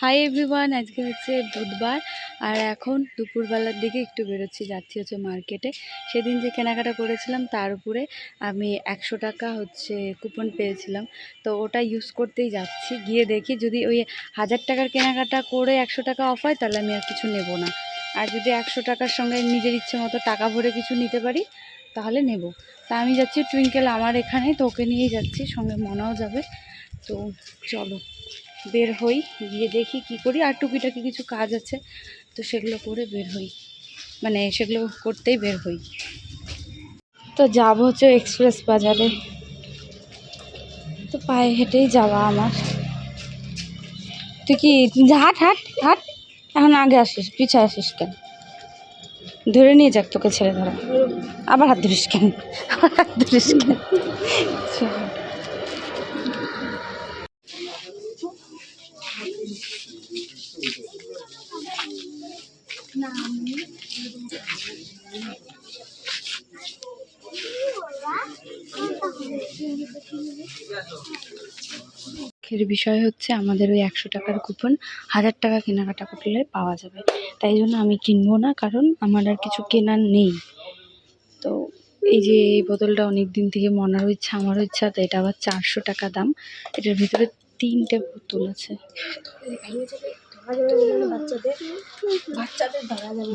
Hi everyone আজকে হচ্ছে বুধবার, আর এখন দুপুরবেলার দিকে একটু বেরোচ্ছি, যাচ্ছি হচ্ছে মার্কেটে সেদিন যে কেনাকাটা করেছিলাম, তার উপরে আমি একশো টাকা হচ্ছে কুপন পেয়েছিলাম। তো ওটা ইউজ করতেই যাচ্ছি, গিয়ে দেখি যদি ওই হাজার টাকার কেনাকাটা করে একশো টাকা অফ হয়, তাহলে আমি আর কিছু নেব না। আর যদি একশো টাকার সঙ্গে নিজের ইচ্ছে মতো টাকা ভরে কিছু নিতে পারি, তাহলে নেব। তা আমি যাচ্ছি টুইঙ্কেল আমার এখানে, তো ওকে নিয়েই যাচ্ছি, সঙ্গে মনাও যাবে। তো চলো। বের হই, গিয়ে দেখি কি করি। আর টুকিটাকি কিছু কাজ আছে, তো সেগুলো করে বের হই। মানে সেগুলো করতেই বের হই। তো যাব হচ্ছে এক্সপ্রেস বাজারে। তো পায়ে হেঁটেই যাওয়া আমার। তুই কি হাট হাট হাট? এখন আগে আসিস, পিছিয়ে আসিস কেন? ধরে নিয়ে যাক তোকে ছেড়ে ধরা। আবার হাত ধরিস কেন? আবার হাত ধরিস কেন? এর বিষয় হচ্ছে আমাদের ওই একশো টাকার কুপন হাজার টাকা কেনাকাটা করলে পাওয়া যাবে। তাই জন্য আমি কিনবো না, কারণ আমার আর কিছু কেনার নেই। তো এই যে এই বোতলটা অনেক দিন থেকে মনারও ইচ্ছা, আমারও ইচ্ছা, তো এটা আবার চারশো টাকা দাম। এটার ভিতরে তিনটে বোতল আছে।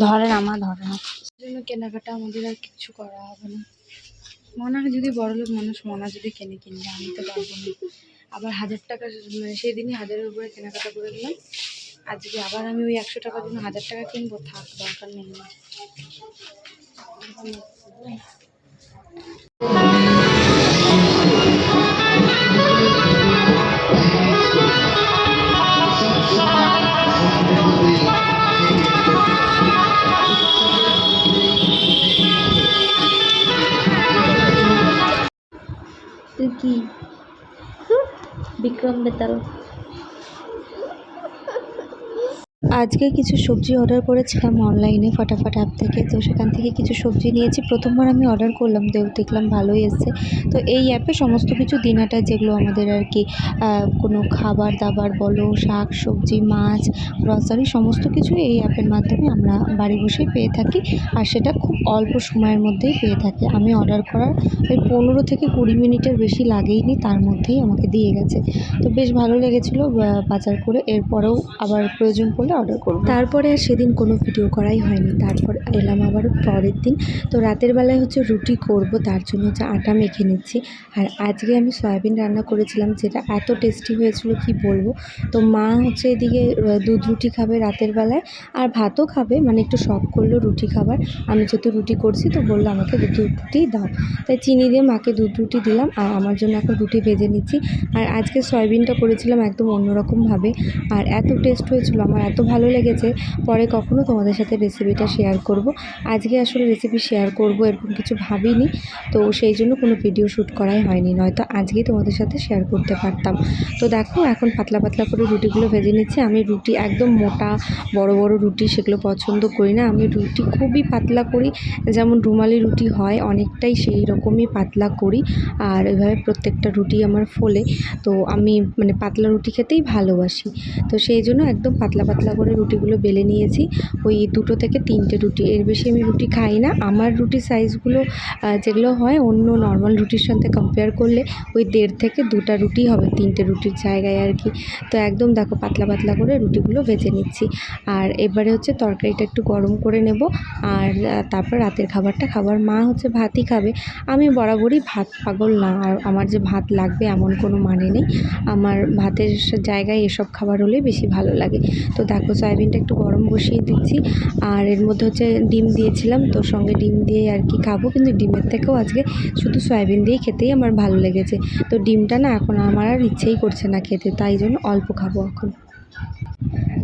ধরে না আমার ধরে না কেনাকাটা আমাদের আর কিছু করা হবে না। মনা যদি বড়লোক মানুষ মনা যদি কেনে কিনবে আমি তো পারব না। আবার হাজার টাকা মানে সেদিনই হাজারের উপরে কেনাকাটা করে দিলাম আজকে আবার আমি ওই একশো টাকার জন্য হাজার টাকা কিনবো, থাক, দরকার নেই বিক্রম বেতাল আজকে কিছু সবজি অর্ডার করেছিলাম অনলাইনে ফটাফট অ্যাপ থেকে। তো সেখান থেকে কিছু সবজি নিয়েছি। প্রথমবার আমি অর্ডার করলাম দেখ দেখলাম ভালোই এসছে। তো এই অ্যাপে সমস্ত কিছু দিনাটা যেগুলো আমাদের আর কি কোনো খাবার দাবার বলো, শাক, সবজি, মাছ গ্রসারি সমস্ত কিছু এই অ্যাপের মাধ্যমে আমরা বাড়ি বসেই পেয়ে থাকি। আর সেটা খুব অল্প সময়ের মধ্যেই পেয়ে থাকি। আমি অর্ডার করার ওই পনেরো থেকে কুড়ি মিনিটের বেশি লাগেইনি, তার মধ্যেই আমাকে দিয়ে গেছে। তো বেশ ভালো লেগেছিলো বাজার করে। এরপরেও আবার প্রয়োজন পড়লে অর্ডার করব। তারপরে আর সেদিন কোনো ভিডিও করাই হয়নি। তারপর এলাম আবার পরের দিন। তো রাতের বেলায় হচ্ছে রুটি করব, তার জন্য হচ্ছে আটা মেখে নিচ্ছি। আর আজকে আমি সয়াবিন রান্না করেছিলাম, যেটা এত টেস্টি হয়েছিল, কি বলব? তো মা হচ্ছে এদিকে দুধ রুটি খাবে রাতের বেলায়, আর ভাতও খাবে মানে একটু শখ করল রুটি খাবার। আমি যেহেতু রুটি করছি, তো বলল আমাকে দুধ রুটি দাও। তাই চিনি দিয়ে মাকে দুধ রুটি দিলাম, আর আমার জন্য এখন রুটি ভেজে নিচ্ছি। আর আজকে সয়াবিনটা করেছিলাম একদম অন্যরকমভাবে। আর এত টেস্ট হয়েছিল, আমার এত ভালো লেগেছে, পরে কখনো তোমাদের সাথে রেসিপিটা শেয়ার করব। আজকে আসলে রেসিপি শেয়ার করব এরকম কিছু ভাবিনি, তো সেই জন্য কোনো ভিডিও শ্যুট করাই হয়নি, নয়তো আজকেই তোমাদের সাথে শেয়ার করতে পারতাম। তো দেখো, এখন পাতলা পাতলা করে রুটিগুলো ভেজে নিচ্ছি। আমি রুটি একদম মোটা, বড় বড় রুটি সেগুলো পছন্দ করি না। আমি রুটি খুবই পাতলা করি, যেমন রুমালি রুটি হয়, অনেকটাই সেই রকমই পাতলা করি, আর এভাবে প্রত্যেকটা রুটি আমার ফোলে। তো আমি মানে পাতলা রুটি খেতেই ভালোবাসি। তো সেই জন্য একদম পাতলা পাতলা করে রুটিগুলো বেলে নিয়েছি। ওই দুটো থেকে তিনটে রুটি। এর বেশি আমি রুটি খাই না। আমার রুটির সাইজগুলো যেগুলো হয় অন্য নর্মাল রুটির সাথে কম্পেয়ার করলে ওই দেড় থেকে দুটা রুটি হবে তিনটে রুটির জায়গায় আর কি। তো একদম দেখো পাতলা পাতলা করে রুটিগুলো ভেজে নিচ্ছি। আর এবারে হচ্ছে তরকারিটা একটু গরম করে নেব। আর তারপর রাতের খাবারটা খাবার মা হচ্ছে ভাতই খাবে। আমি বরাবরই ভাত পাগল না। আর আমার যে ভাত লাগবে এমন কোনো মানে নেই। আমার ভাতের জায়গায় এসব খাবার হলেই বেশি ভালো লাগে। তো দেখো সয়াবিনটা একটু গরম বসিয়ে দিচ্ছি। আর এর মধ্যে হচ্ছে ডিম দিয়েছিলাম, তো সঙ্গে ডিম দিয়ে আর কি খাব। কিন্তু ডিমের থেকেও আজকে শুধু সয়াবিন দিয়েই খেতেই আমার ভালো লেগেছে। তো ডিমটা না এখন আমার আর ইচ্ছেই করছে না খেতে, তাই জন্য অল্প খাব এখন।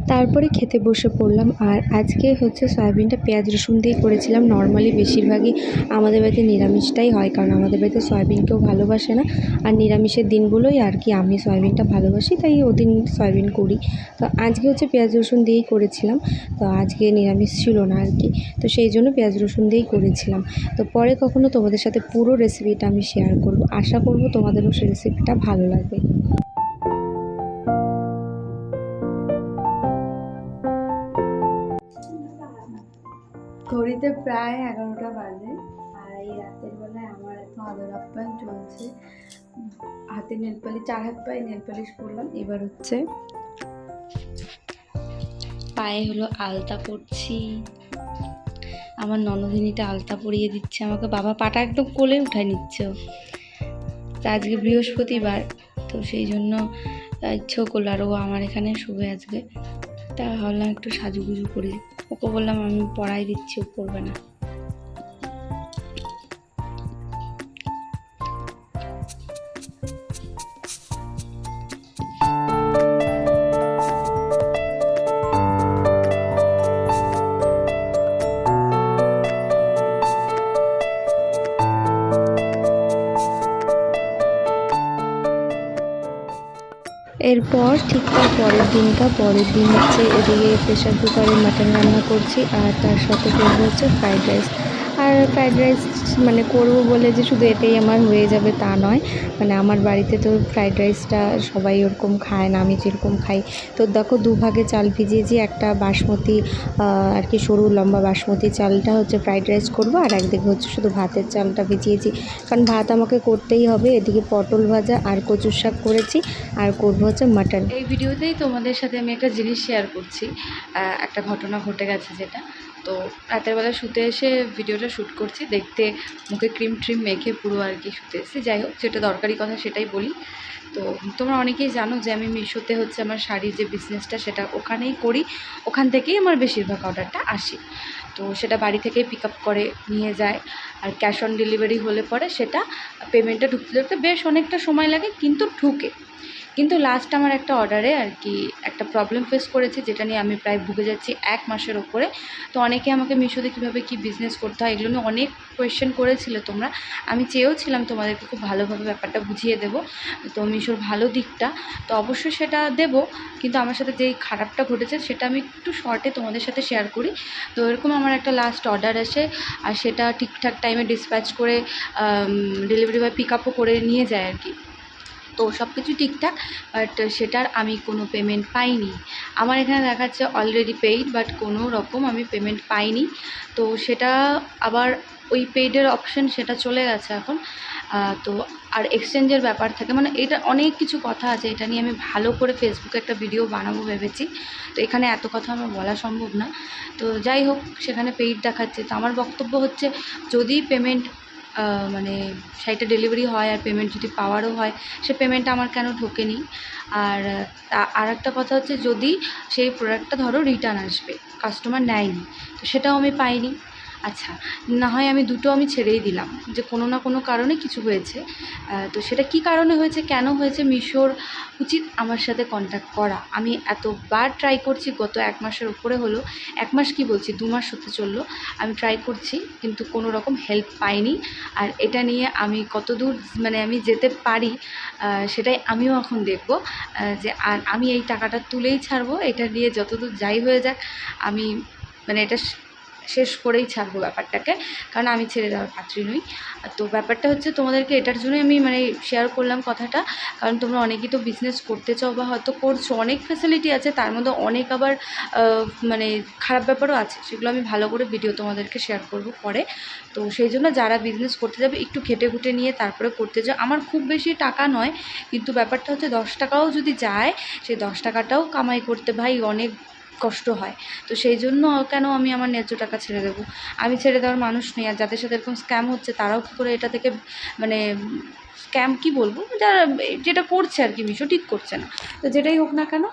তারপরে খেতে বসে পড়লাম আর আজকে হচ্ছে সয়াবিনটা পেঁয়াজ রসুন দিয়ে করেছিলাম। নর্মালি বেশিরভাগই আমাদের বাড়িতে নিরামিষটাই হয়, কারণ আমাদের বাড়িতে সয়াবিন কেউ ভালোবাসে না। আর নিরামিষের দিনগুলোই আর কি, আমি সয়াবিনটা ভালোবাসি, তাই ওদিন সয়াবিন করি। তো আজকে হচ্ছে পেঁয়াজ রসুন দিয়েই করেছিলাম, তো আজকে নিরামিষ ছিল না আর কি। তো সেই জন্য পেঁয়াজ রসুন দিয়েই করেছিলাম। তো পরে কখনো তোমাদের সাথে পুরো রেসিপিটা আমি শেয়ার করব। আশা করব তোমাদেরও সেই রেসিপিটা ভালো লাগবে। ঘড়িতে প্রায় এগারোটা বাজে আর এই রাতের বেলায় আমার এত আদর আপ্যায়ন চলছে। হাতে নেলপালিশ, চার হাত পায়ে নেলপালিশ করলাম। এবার হচ্ছে পায়ে হলো আলতা পরছি। আমার ননদিনীটা আলতা পরিয়ে দিচ্ছে আমাকে। বাবা পাটা একদম কোলে উঠায় নিচ্ছে। তা আজকে বৃহস্পতিবার, তো সেই জন্য ইচ্ছেও করল আর ও আমার এখানে শুবে আজকে। তা ভাবলাম একটু সাজুগুজু করি। ওকে বললাম আমি পড়াই দিচ্ছি ও করবে না। এরপর ঠিক তার পরের দিনটা, পরের দিন হচ্ছে এদিকে প্রেশার কুকারে মাটন রান্না করছি আর তার সাথে করব হচ্ছে ফ্রাইড রাইস। আর ফ্রাইড রাইস মানে করব বলে যে শুধু এটাই আমার হয়ে যাবে তা নয়। মানে আমার বাড়িতে তো ফ্রাইড রাইসটা সবাই ওরকম খায় না, আমি যেরকম খাই। তো দেখো দুভাগে চাল ভিজিয়েছি, একটা বাসমতি আর কি সরু লম্বা বাসমতি চালটা হচ্ছে ফ্রাইড রাইস করব, আর একদিকে হচ্ছে শুধু ভাতের চালটা ভিজিয়েছি। কারণ ভাত আমাকে করতেই হবে, এদিকে পটল ভাজা আর কচুর শাক করেছি, আর করব হচ্ছে মাটন এই ভিডিওতেই তোমাদের সাথে আমি একটা জিনিস শেয়ার করছি একটা ঘটনা ঘটে গেছে যেটা। তো রাতের বেলা শুতে এসে ভিডিওটা শ্যুট করছি, দেখতে মুখে ক্রিম ট্রিম মেখে পুরো আর কি শুতে এসেছি। যাই হোক, যেটা দরকারি কথা সেটাই বলি। তো তোমরা অনেকেই জানো যে আমি মিশোতে হচ্ছে আমার শাড়ির যে বিজনেসটা সেটা ওখানেই করি। ওখান থেকেই আমার বেশিরভাগ অর্ডারটা আসে। তো সেটা বাড়ি থেকেই পিক আপ করে নিয়ে যায়। আর ক্যাশ অন ডেলিভারি হলে পরে সেটা পেমেন্টটা ঢুকতে ঢুকতে বেশ অনেকটা সময় লাগে, কিন্তু ঢুকে। কিন্তু লাস্ট আমার একটা অর্ডারে আর কি একটা প্রবলেম ফেস করেছি, যেটা নিয়ে আমি প্রায় ভুগে যাচ্ছি এক মাসের ওপরে তো অনেকে আমাকে মিশোতে কীভাবে কী বিজনেস করতে হয়, এগুলো নিয়ে অনেক কোয়েশ্চেন করেছিলে তোমরা। আমি চেয়েওছিলাম তোমাদেরকে খুব ভালোভাবে ব্যাপারটা বুঝিয়ে দেবো, তো মিশোর ভালো দিকটা। তো অবশ্যই সেটা দেব, কিন্তু আমার সাথে যেই খারাপটা ঘটেছে সেটা আমি একটু শর্টে তোমাদের সাথে শেয়ার করি। তো এরকম আমার একটা লাস্ট অর্ডার আসে, আর সেটা ঠিকঠাক টাইমে ডিসপ্যাচ করে ডেলিভারি বয় পিক আপও করে নিয়ে যায় আর কি। তো সব কিছু ঠিকঠাক বাট সেটার আমি কোনো পেমেন্ট পাইনি। আমার এখানে দেখাচ্ছে অলরেডি পেইড বাট কোনো রকম আমি পেমেন্ট পাইনি। তো সেটা আবার ওই পেইডের অপশন সেটা চলে গেছে এখন। তো আর এক্সচেঞ্জের ব্যাপার থাকে মানে এটা অনেক কিছু কথা আছে, এটা নিয়ে আমি ভালো করে ফেসবুকে একটা ভিডিও বানাবো ভেবেছি। তো এখানে এত কথা আমার বলা সম্ভব না। তো যাই হোক, সেখানে পেইড দেখাচ্ছে। তো আমার বক্তব্য হচ্ছে, যদি পেমেন্ট মানে সেইটা ডেলিভারি হয় আর পেমেন্ট যদি পাওয়ারও হয়, সে পেমেন্টটা আমার কেন ঢোকেনি? আর আর একটা কথা হচ্ছে যদি সেই প্রোডাক্টটা ধরো রিটার্ন আসবে কাস্টমার নেয়নি, তো সেটাও আমি পাইনি। আচ্ছা না হয় আমি দুটো আমি ছেড়েই দিলাম, যে কোনো না কোনো কারণে কিছু হয়েছে। তো সেটা কি কারণে হয়েছে, কেন হয়েছে, মিশোর উচিত আমার সাথে কন্ট্যাক্ট করা? আমি এতবার ট্রাই করছি, গত এক মাসের উপরে হলো, এক মাস কি বলছি, দু মাস হতে চলল, আমি ট্রাই করছি, কিন্তু কোনো রকম হেল্প পাইনি। আর এটা নিয়ে আমি কতদূর মানে আমি যেতে পারি সেটাই আমিও এখন দেখব যে আর আমি এই টাকাটা তুলেই ছাড়বো, এটা নিয়ে যতদূর যাই হয়ে যাক, আমি মানে এটা শেষ করেই ছাড়বো ব্যাপারটাকে, কারণ আমি ছেড়ে দেওয়ার পাত্রী নই। তো ব্যাপারটা হচ্ছে তোমাদেরকে এটার জন্যই আমি মানে শেয়ার করলাম কথাটা, কারণ তোমরা অনেকেই তো বিজনেস করতে চাও বা হয়তো করছ, অনেক ফ্যাসিলিটি আছে, তার মধ্যে অনেক আবার মানে খারাপ ব্যাপারও আছে, সেগুলো আমি ভালো করে ভিডিও তোমাদেরকে শেয়ার করব পরে। তো সেই জন্য যারা বিজনেস করতে যাবে, একটু খেটে খুটে নিয়ে তারপরে করতে যাও। আমার খুব বেশি টাকা নয়, কিন্তু ব্যাপারটা হচ্ছে দশ টাকাও যদি যায়, সেই দশ টাকাটাও কামাই করতে ভাই অনেক কষ্ট হয়। তো সেই জন্য কেন আমি আমার ন্যায্য টাকা ছেড়ে দেবো? আমি ছেড়ে দেওয়ার মানুষ নেই। আর যাদের সাথে এরকম স্ক্যাম হচ্ছে, তারাও কী করে এটা থেকে মানে স্ক্যাম কি বলব? যারা যেটা করছে আর কি, মিশো ঠিক করছে না। তো যেটাই হোক না কেন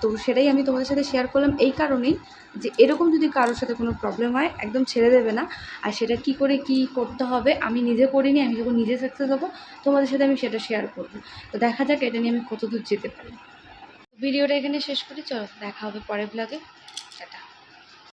তো সেটাই আমি তোমাদের সাথে শেয়ার করলাম। এই কারণেই যে এরকম যদি কারোর সাথে কোনো প্রবলেম হয়, একদম ছেড়ে দেবে না। আর সেটা কি করে কি করতে হবে, আমি নিজে করিনি, আমি যখন নিজে সাকসেস হব, তোমাদের সাথে আমি সেটা শেয়ার করব। তো দেখা যাক, এটা নিয়ে আমি কত দূর যেতে পারি। ভিডিওটা এখানে শেষ করি চলো দেখা হবে পরের ব্লগে